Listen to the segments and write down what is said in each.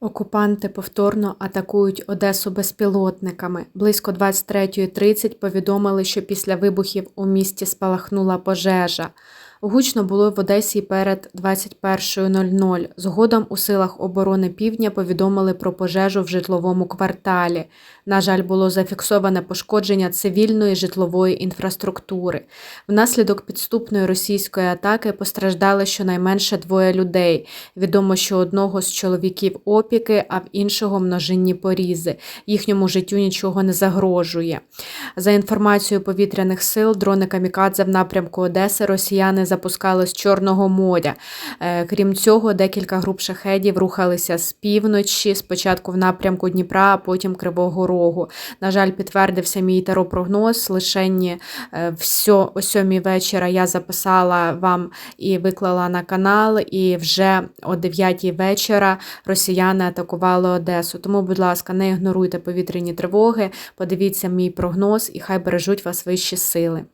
Окупанти повторно атакують Одесу безпілотниками. Близько 23.30 повідомили, що після вибухів у місті спалахнула пожежа. Гучно було в Одесі перед 21.00. Згодом у силах оборони Півдня повідомили про пожежу в житловому кварталі. На жаль, було зафіксоване пошкодження цивільної житлової інфраструктури. Внаслідок підступної російської атаки постраждали щонайменше двоє людей. Відомо, що одного з чоловіків опіки, а в іншого множинні порізи. Їхньому життю нічого не загрожує. За інформацією повітряних сил, дрони Камікадзе в напрямку Одеси росіяни запускали з Чорного моря. Е, Крім цього, декілька груп шахедів рухалися з півночі, спочатку в напрямку Дніпра, а потім Кривого Рогу. На жаль, підтвердився мій теропрогноз. Лишені е, о сьомій вечора я записала вам і виклала на канал, і вже о 9 вечора росіяни атакували Одесу. Тому, будь ласка, не ігноруйте повітряні тривоги, подивіться мій прогноз і хай бережуть вас вищі сили.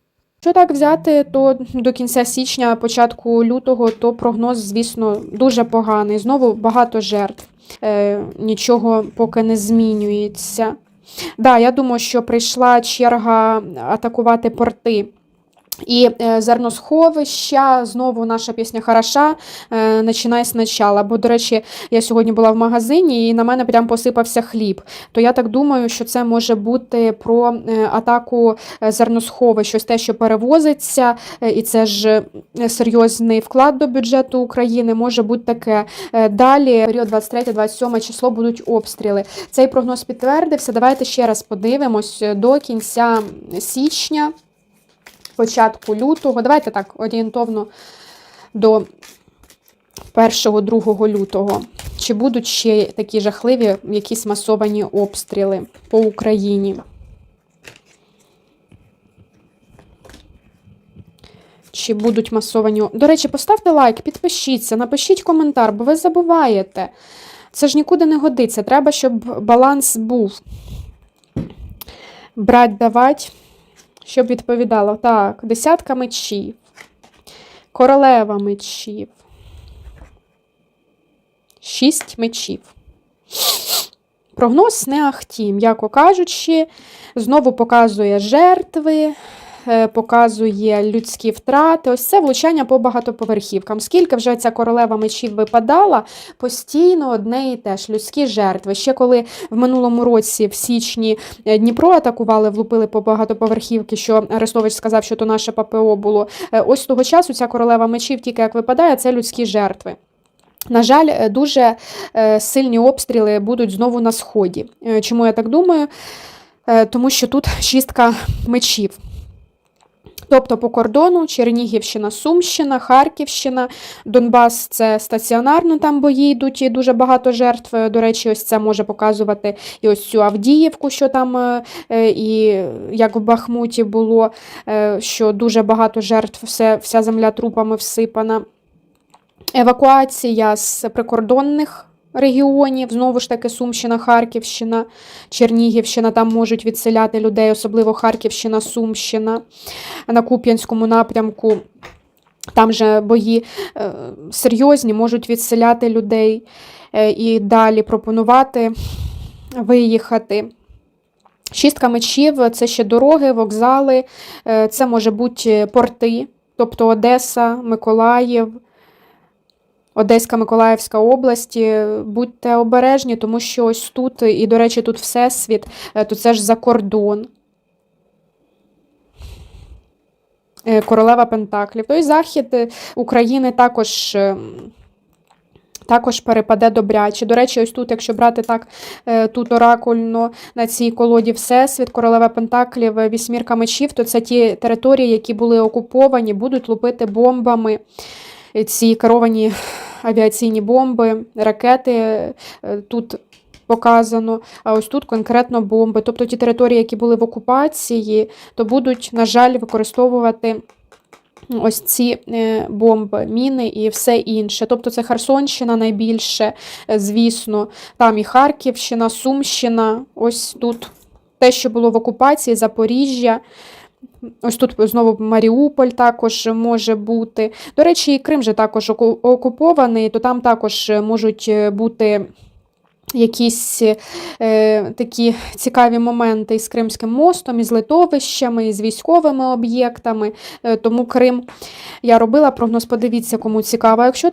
Якщо так взяти, то до кінця січня, початку лютого, то прогноз, звісно, дуже поганий. Знову багато жертв. Е, нічого поки не змінюється. Да, я думаю, що прийшла черга атакувати порти. І е, зерносховища, знову наша пісня хороша, е, починай спочатку. Бо, до речі, я сьогодні була в магазині і на мене прям посипався хліб. То я так думаю, що це може бути про е, атаку е, зерносховищ, ось те, що перевозиться, е, і це ж е, серйозний вклад до бюджету України, може бути таке. Е, Далі, період 23-27 число будуть обстріли. Цей прогноз підтвердився. Давайте ще раз подивимось до кінця січня початку лютого. Давайте так орієнтовно до 1-2 лютого. Чи будуть ще такі жахливі якісь масовані обстріли по Україні? Чи будуть масовані. До речі, поставте лайк, підпишіться, напишіть коментар, бо ви забуваєте. Це ж нікуди не годиться. Треба, щоб баланс був. Брать, давать щоб відповідало. Так, десятка мечів, королева мечів, шість мечів. Прогноз не ахтім, яко кажучи, знову показує жертви, показує людські втрати. Ось це влучання по багатоповерхівкам. Скільки вже ця королева мечів випадала, постійно одне і те ж людські жертви. Ще коли в минулому році, в січні, е, Дніпро атакували, влупили по багатоповерхівки, що Арестович сказав, що то наше ППО було. Е, Ось того часу ця королева мечів, тільки як випадає, це людські жертви. На жаль, е, дуже е, сильні обстріли будуть знову на сході. Е, Чому я так думаю? Е, Тому що тут шістка мечів. Тобто по кордону Чернігівщина, Сумщина, Харківщина, Донбас це стаціонарно, там бої йдуть і дуже багато жертв. До речі, ось це може показувати і ось цю Авдіївку, що там е, е, і як в Бахмуті було, е, що дуже багато жертв, все, вся земля трупами всипана. Евакуація з прикордонних регіонів, знову ж таки, Сумщина, Харківщина, Чернігівщина, там можуть відселяти людей, особливо Харківщина, Сумщина. На Куп'янському напрямку там же бої е, серйозні, можуть відселяти людей е, і далі пропонувати виїхати. Шістка мечів це ще дороги, вокзали, е, це може бути порти, тобто Одеса, Миколаїв. Одеська Миколаївська області, будьте обережні, тому що ось тут, і, до речі, тут Всесвіт, е, то це ж за кордон. Е, Королева Пентаклів. Той захід е, України також. Також перепаде добряче. До речі, ось тут, якщо брати так, тут оракульно на цій колоді Всесвіт, королева Пентаклів, вісьмірка мечів, то це ті території, які були окуповані, будуть лупити бомбами ці керовані авіаційні бомби, ракети е, тут показано, а ось тут конкретно бомби. Тобто ті території, які були в окупації, то будуть, на жаль, використовувати. Ось ці е, бомби, міни і все інше. Тобто це Херсонщина найбільше, е, звісно, там і Харківщина, Сумщина, ось тут те, що було в окупації, Запоріжжя. Ось тут знову Маріуполь також може бути. До речі, і Крим же також окупований, то там також можуть бути якісь е, такі цікаві моменти із Кримським мостом, із литовищами, із військовими об'єктами. Е, тому Крим я робила прогноз. Подивіться, кому цікаво. Якщо